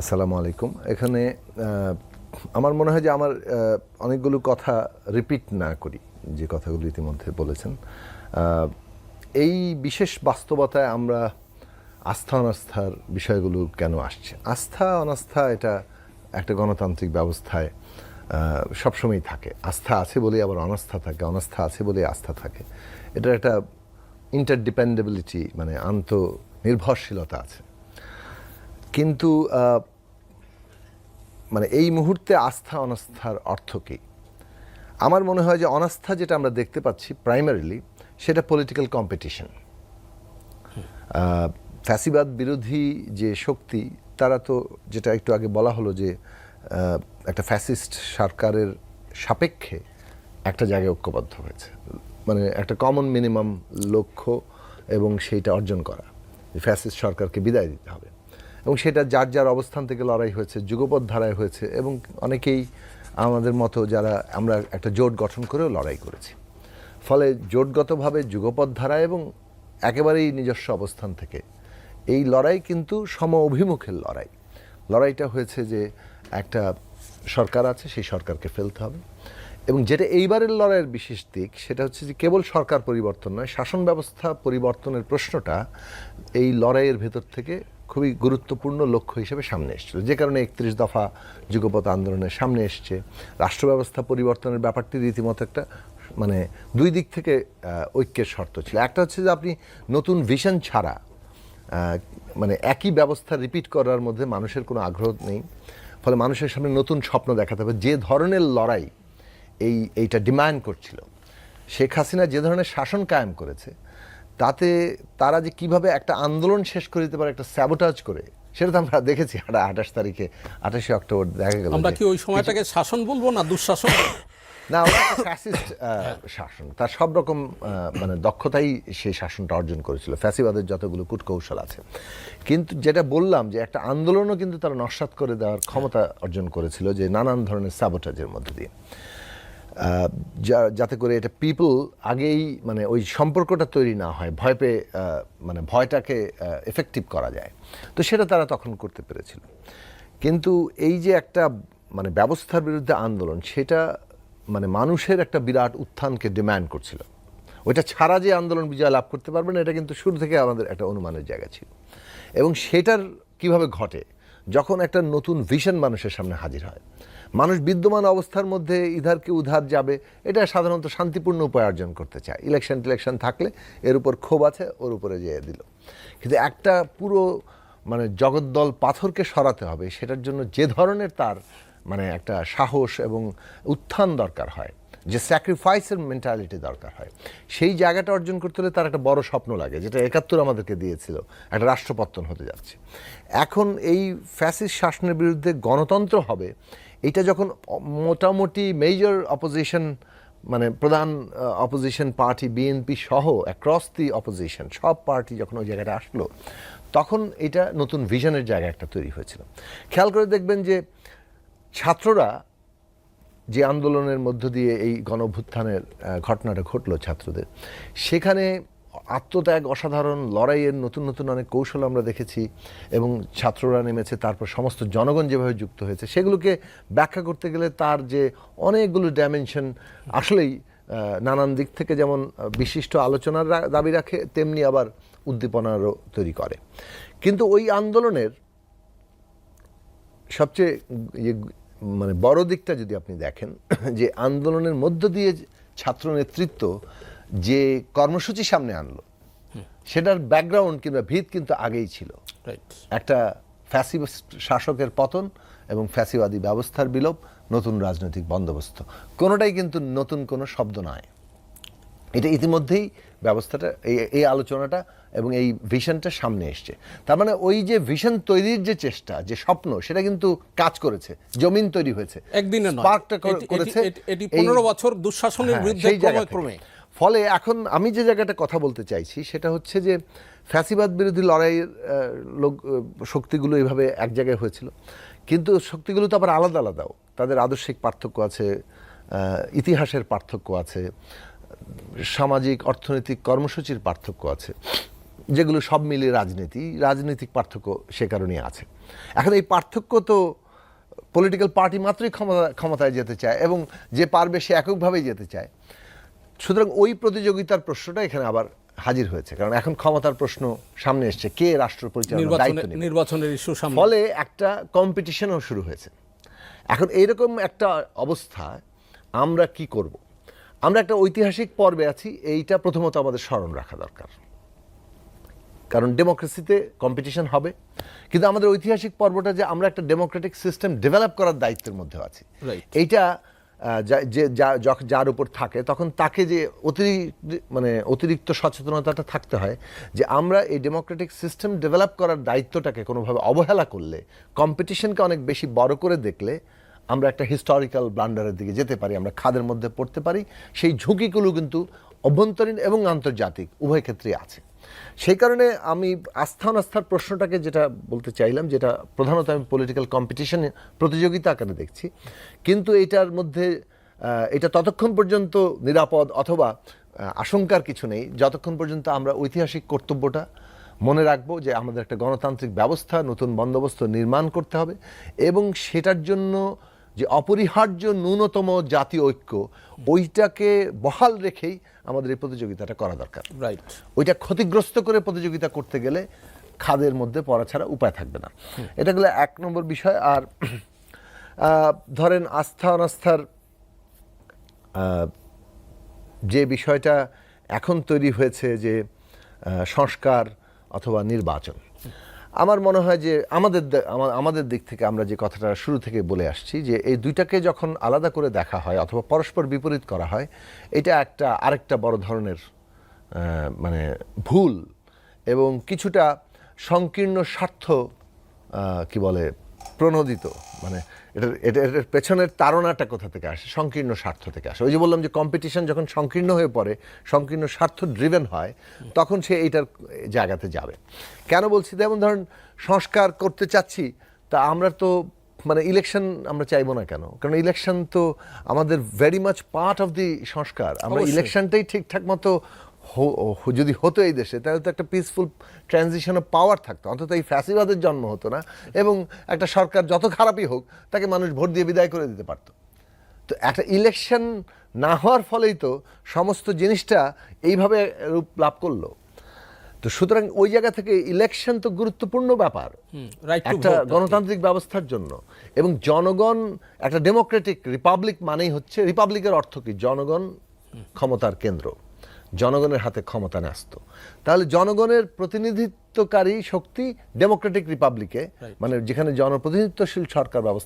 আসসালামু আলাইকুম। এখানে আমার মনে হয় যে আমার অনেকগুলো কথা রিপিট না করি, যে কথাগুলো ইতিমধ্যে বলেছেন। এই বিশেষ বাস্তবতায় আমরা আস্থা অনাস্থার বিষয়গুলো কেন আসছে? আস্থা অনাস্থা এটা একটা গণতান্ত্রিক ব্যবস্থায় সবসময়ই থাকে। আস্থা আছে বলেই আবার অনাস্থা থাকে, অনাস্থা আছে বলেই আস্থা থাকে। এটার একটা ইন্টারডিপেন্ডেবিলিটি মানে আন্ত নির্ভরশীলতা আছে। কিন্তু মানে এই মুহূর্তে আস্থা অনাস্থার অর্থ কী? আমার মনে হয় যে অনাস্থা যেটা আমরা দেখতে পাচ্ছি প্রাইমারিলি সেটা পলিটিক্যাল কম্পিটিশন ফ্যাসিবাদ বিরোধী যে শক্তি, তারা তো যেটা একটু আগে বলা হলো যে একটা ফ্যাসিস্ট সরকারের সাপেক্ষে একটা জায়গায় ঐক্যবদ্ধ হয়েছে। মানে একটা কমন মিনিমাম লক্ষ্য এবং সেইটা অর্জন করা। ফ্যাসিস্ট সরকারকে বিদায় দিতে হবে। এবং সেটা যার যার অবস্থান থেকে লড়াই হয়েছে, যুগপৎ ধারায় হয়েছে এবং অনেকেই আমাদের মতো যারা আমরা একটা জোট গঠন করেও লড়াই করেছি। ফলে জোটগতভাবে যুগপৎ ধারা এবং একেবারেই নিজস্ব অবস্থান থেকে এই লড়াই কিন্তু সম অভিমুখের লড়াই। লড়াইটা হয়েছে যে একটা সরকার আছে, সেই সরকারকে ফেলতে হবে এবং যেটা এইবারের লড়াইয়ের বিশেষ দিক সেটা হচ্ছে যে কেবল সরকার পরিবর্তন নয়, শাসন ব্যবস্থা পরিবর্তনের প্রশ্নটা এই লড়াইয়ের ভেতর থেকে খুবই গুরুত্বপূর্ণ লক্ষ্য হিসেবে সামনে এসেছিল। যে কারণে একত্রিশ দফা যুগপথ আন্দোলনের সামনে এসছে। রাষ্ট্র ব্যবস্থা পরিবর্তনের ব্যাপারটি রীতিমতো একটা মানে দুই দিক থেকে ঐক্যের শর্ত ছিল। একটা হচ্ছে যে আপনি নতুন ভিশন ছাড়া মানে একই ব্যবস্থা রিপিট করার মধ্যে মানুষের কোনো আগ্রহ নেই। ফলে মানুষের সামনে নতুন স্বপ্ন দেখাতে হবে। যে ধরনের লড়াই এই, এইটা ডিমান্ড করছিল। শেখ হাসিনা যে ধরনের শাসন কায়েম করেছে তাতে তারা যে কীভাবে একটা আন্দোলন শেষ করে দিতে পারে একটা স্যাবোটাজ করে সেটা তো আমরা দেখেছি আঠাশ তারিখে আঠাশে অক্টোবর দেখা গেল আমরা কি ওই সময়টাকে শাসন বলব না দুঃশাসন? না ফ্যাসিস্ট শাসন। তার সব রকম মানে দক্ষতাই সেই শাসনটা অর্জন করেছিল। ফ্যাসিবাদের যতগুলো কূটকৌশল আছে। কিন্তু যেটা বললাম যে একটা আন্দোলনও কিন্তু তারা নস্বাত করে দেওয়ার ক্ষমতা অর্জন করেছিল যে নানান ধরনের স্যাবোটাজের মধ্যে দিয়ে। যাতে করে এটা পিপল আগেই মানে ওই সম্পর্কটা তৈরি না হয়, ভয় পেয়ে মানে ভয়টাকে এফেক্টিভ করা যায়। তো সেটা তারা তখন করতে পেরেছিল। কিন্তু এই যে একটা মানে ব্যবস্থার বিরুদ্ধে আন্দোলন, সেটা মানে মানুষের একটা বিরাট উত্থানকে ডিম্যান্ড করছিল। ওইটা ছাড়া যে আন্দোলন বিজয় লাভ করতে পারবে না, এটা কিন্তু শুরু থেকে আমাদের একটা অনুমানের জায়গা ছিল। এবং সেটার কীভাবে ঘটে যখন একটা নতুন ভিশন মানুষের সামনে হাজির হয়। মানুষ বিদ্যমান অবস্থার মধ্যে ইধারকে উধার যাবে, এটা সাধারণত শান্তিপূর্ণ উপায় অর্জন করতে চায়। ইলেকশন টিলেকশন থাকলে এর উপর ক্ষোভ আছে, ওর উপরে যেয়ে দিল। কিন্তু একটা পুরো মানে জগদ্দল পাথরকে সরাতে হবে, সেটার জন্য যে ধরনের তার মানে একটা সাহস এবং উত্থান দরকার হয়। যে স্যাক্রিফাইসের মেন্টালিটি দরকার হয়। সেই জায়গাটা অর্জন করতে হলে তার একটা বড় স্বপ্ন লাগে, যেটা একাত্তর আমাদেরকে দিয়েছিল, একটা রাষ্ট্রপত্তন হতে যাচ্ছে। এখন এই ফ্যাসিস শাসনের বিরুদ্ধে গণতন্ত্র হবে, এটা যখন মোটামুটি মেজর অপোজিশন মানে প্রধান অপোজিশন পার্টি বিএনপি সহ অ্যাক্রস দি অপোজিশন সব পার্টি যখন ওই জায়গাটা আসলো, তখন এটা নতুন ভিশনের জায়গা একটা তৈরি হয়েছিল। খেয়াল করে দেখবেন যে ছাত্ররা যে আন্দোলনের মধ্য দিয়ে এই গণভ্যুত্থানের ঘটনাটা ঘটলো ছাত্রদের। সেখানে আত্মত্যাগ, অসাধারণ লড়াইয়ের নতুন নতুন অনেক কৌশল আমরা দেখেছি এবং ছাত্ররা নেমেছে, তারপর সমস্ত জনগণ যেভাবে যুক্ত হয়েছে, সেগুলোকে ব্যাখ্যা করতে গেলে তার যে অনেকগুলো ডাইমেনশন আসলেই নানান দিক থেকে যেমন বিশিষ্ট আলোচনার দাবি রাখে, তেমনি আবার উদ্দীপনারও তৈরি করে। কিন্তু ওই আন্দোলনের সবচেয়ে ইয়ে মানে বড় দিকটা যদি আপনি দেখেন যে আন্দোলনের মধ্য দিয়ে ছাত্র নেতৃত্ব যে কর্মসূচি সামনে আনলো সেটার ব্যাকগ্রাউন্ড কিংবা ভিত কিন্তু আগেই ছিল। রাইট একটা ফ্যাসি শাসকের পতন এবং ফ্যাসিবাদী ব্যবস্থার বিলোপ নতুন রাজনৈতিক বন্দোবস্ত। কোনোটাই কিন্তু নতুন কোনো শব্দ নয়। এটা ইতিমধ্যেই ব্যবস্থাটা এই এই আলোচনাটা এবং এই ভিশনটা সামনে এসছে। তার মানে ওই যে ভিশন তৈরির যে চেষ্টা যে স্বপ্ন সেটা কিন্তু কাজ করেছে জমিন তৈরি হয়েছে। একদিনে এটি- করেছে এটি- পনেরো বছর দুঃশাসনের হ্যাঁ, বিরুদ্ধে ক্রমে ফলে এখন আমি যে জায়গাটা কথা বলতে চাইছি সেটা হচ্ছে যে ফ্যাসিবাদ বিরোধী লড়াইয়ের লোক শক্তিগুলো এইভাবে এক জায়গায় হয়েছিল। কিন্তু শক্তিগুলো তো আবার আলাদা আলাদাও। তাদের আদর্শিক পার্থক্য আছে ইতিহাসের পার্থক্য আছে সামাজিক অর্থনৈতিক কর্মসূচির পার্থক্য আছে। যেগুলো সব মিলিয়ে রাজনীতি রাজনৈতিক পার্থক্য সে কারণেই আছে। এখন এই পার্থক্য তো পলিটিক্যাল পার্টি মাত্রই ক্ষমতা ক্ষমতায় যেতে চায় এবং যে পারবে সে এককভাবেই যেতে চায়। সুতরাং ওই প্রতিযোগিতার প্রশ্নটা এখানে আবার হাজির হয়েছে। কারণ এখন ক্ষমতার প্রশ্ন সামনে এসছে কে রাষ্ট্র পরিচালনার দায়িত্ব নির্বাচনের ইস্যু সামনে। ফলে একটা কম্পিটিশনও শুরু হয়েছে। এখন এইরকম একটা অবস্থা আমরা কি করব? আমরা একটা ঐতিহাসিক পর্বে আছি এইটা প্রথমত আমাদের স্মরণ রাখা দরকার। কারণ ডেমোক্রেসিতে কম্পিটিশন হবে কিন্তু আমাদের ঐতিহাসিক পর্বটা যে আমরা একটা ডেমোক্রেটিক সিস্টেম ডেভেলপ করার দায়িত্বের মধ্যে আছি। এইটা যে যা- যার উপর থাকে তখন তাকে যে অতিরিক্ত মানে অতিরিক্ত সচেতনতাটা থাকতে হয় যে আমরা এই ডেমোক্রেটিক সিস্টেম ডেভেলপ করার দায়িত্বটাকে কোনোভাবে অবহেলা করলে কম্পিটিশনকে অনেক বেশি বড় করে দেখলে আমরা একটা হিস্টোরিক্যাল ব্লান্ডারের দিকে যেতে পারি, আমরা খাদের মধ্যে পড়তে পারি, সেই ঝুঁকিগুলো কিন্তু অভ্যন্তরীণ এবং আন্তর্জাতিক উভয় ক্ষেত্রেই আছে। সেই কারণে আমি আস্থা অনাস্থার প্রশ্নটাকে যেটা বলতে চাইলাম, যেটা প্রধানত আমি পলিটিক্যাল কম্পিটিশন প্রতিযোগিতা আকারে দেখছি, কিন্তু এটার মধ্যে এটা ততক্ষণ পর্যন্ত নিরাপদ অথবা আশঙ্কার কিছু নেই। যতক্ষণ পর্যন্ত আমরা ঐতিহাসিক কর্তব্যটা মনে রাখব যে আমাদের একটা গণতান্ত্রিক ব্যবস্থা, নতুন বন্দোবস্ত নির্মাণ করতে হবে এবং সেটার জন্য যে অপরিহার্য ন্যূনতম জাতীয় ঐক্য ওইটাকে বহাল রেখেই আমাদের এই প্রতিযোগিতাটা করা দরকার। রাইট ওইটা ক্ষতিগ্রস্ত করে প্রতিযোগিতা করতে গেলে খাদের মধ্যে পড়া ছাড়া উপায় থাকবে না। এটা গেলে এক নম্বর বিষয় আর ধরেন আস্থা অনাস্থার যে বিষয়টা এখন তৈরি হয়েছে যে সংস্কার অথবা নির্বাচন। আমার মনে হয় যে আমাদের আমাদের দিক থেকে আমরা যে কথাটা শুরু থেকে বলে আসছি, যে এই দুইটাকে যখন আলাদা করে দেখা হয় অথবা পরস্পর বিপরীত করা হয়, এটা একটা আরেকটা বড় ধরনের মানে ভুল এবং কিছুটা সংকীর্ণ স্বার্থ কি বলে প্রণোদিত মানে এটার এটা এটার পেছনের তাড়নাটা কোথা থেকে আসে? সংকীর্ণ স্বার্থ থেকে আসে। ওই যে বললাম যে কম্পিটিশন যখন সংকীর্ণ হয়ে পড়ে সংকীর্ণ স্বার্থ ড্রিভেন হয় তখন সে এইটার জায়গাতে যাবে। কেন বলছি? যেমন ধরেন সংস্কার করতে চাচ্ছি তা আমরা তো মানে ইলেকশন আমরা চাইব না কেন? কারণ ইলেকশন তো আমাদের very much part of the সংস্কার। আমরা। ইলেকশনটাই ঠিকঠাক মতো যদি হতো এই দেশে তাহলে তো একটা পিসফুল ট্রানজিশন অফ পাওয়ার থাকতো। অন্তত এই ফ্যাসিবাদের জন্ম হতো না। এবং একটা সরকার যত খারাপই হোক তাকে মানুষ ভোট দিয়ে বিদায় করে দিতে পারতো। তো একটা ইলেকশন না হওয়ার ফলেই তো সমস্ত জিনিসটা এইভাবে রূপ লাভ করল। তো সুতরাং ওই জায়গা থেকে ইলেকশন তো গুরুত্বপূর্ণ ব্যাপার। একটা গণতান্ত্রিক ব্যবস্থার জন্য। এবং জনগণ একটা ডেমোক্রেটিক রিপাবলিক মানেই হচ্ছে রিপাবলিকের অর্থ কি? জনগণ ক্ষমতার কেন্দ্র। জনগণের হাতে ক্ষমতা ন্যস্ত। তাহলে জনগণের প্রতিনিধিত্বকারী শক্তি ডেমোক্রেটিক রিপাবলিকে মানে যেখানে জনপ্রতিনিধিত্বশীল সরকার ব্যবস্থা